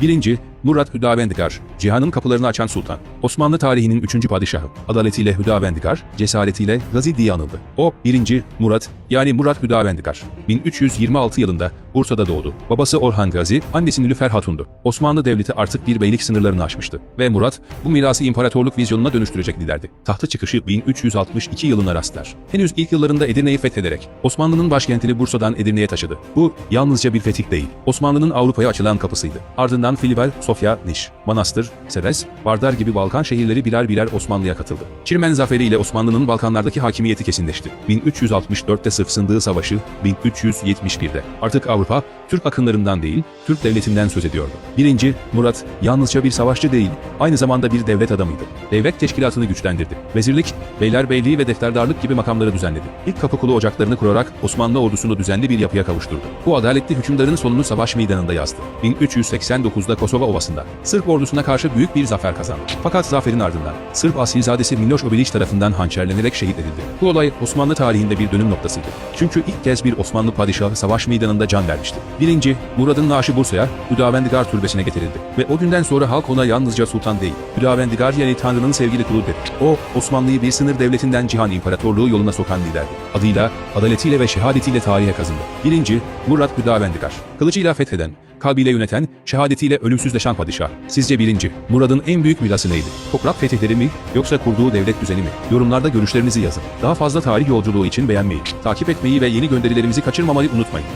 1. Murat Hüdavendigar, cihanın kapılarını açan sultan. Osmanlı tarihinin 3. padişahı. Adaletiyle Hüdavendigar, cesaretiyle Gazi diye anıldı. O 1. Murat, yani Murat Hüdavendigar. 1326 yılında Bursa'da doğdu. Babası Orhan Gazi, annesi Nilüfer Hatun'du. Osmanlı Devleti artık bir beylik sınırlarını aşmıştı. Ve Murat, bu mirası imparatorluk vizyonuna dönüştürecek liderdi. Tahta çıkışı 1362 yılına rastlar. Henüz ilk yıllarında Edirne'yi fethederek Osmanlı'nın başkentini Bursa'dan Edirne'ye taşıdı. Bu yalnızca bir fetih değil, Osmanlı'nın Avrupa'ya açılan kapısıydı. Ardından Filiber, Sofya, Niş, Manastır, Seves, Vardar gibi Balkan şehirleri birer birer Osmanlı'ya katıldı. Çirmen zaferi ile Osmanlı'nın Balkanlardaki hakimiyeti kesinleşti. 1364'te Sırp Sındığı Savaşı, 1371'de. Artık Avrupa, Türk akınlarından değil, Türk devletinden söz ediyordu. 1. Murat, yalnızca bir savaşçı değil, aynı zamanda bir devlet adamıydı. Devlet teşkilatını güçlendirdi. Vezirlik, beylerbeyliği ve defterdarlık gibi makamları düzenledi. İlk Kapıkulu ocaklarını kurarak Osmanlı ordusunu düzenli bir yapıya kavuşturdu. Bu adaletli hükümdarın sonunu savaş meydanında yazdı. 1389'da Kosova Ovası'nda Sırp ordusuna karşı büyük bir zafer kazandı. Fakat zaferin ardından Sırp asilzadesi Miloš Obilić tarafından hançerlenerek şehit edildi. Bu olay Osmanlı tarihinde bir dönüm noktasıydı. Çünkü ilk kez bir Osmanlı padişahı savaş meydanında can vermişti. Birinci, Murad'ın naaşı Bursa'ya, Hüdavendigar türbesine getirildi. Ve o günden sonra halk ona yalnızca sultan değil, Hüdavendigar yani Tanrı'nın sevgili kulu dedi. O, Osmanlı'yı bir sınır devletinden cihan imparatorluğu yoluna sokan liderdi. Adıyla, adaletiyle ve şehadetiyle tarihe kazındı. Birinci, Murat Hüdavendigar. Kılıcıyla fetheden, kalbiyle yöneten, şehadetiyle ölümsüzleşen padişah. Sizce birinci, Murad'ın en büyük mirası neydi? Toprak fetihleri mi, yoksa kurduğu devlet düzeni mi? Yorumlarda görüşlerinizi yazın. Daha fazla tarih yolculuğu için beğenmeyi, takip etmeyi ve yeni gönderilerimizi kaçırmamayı unutmayın.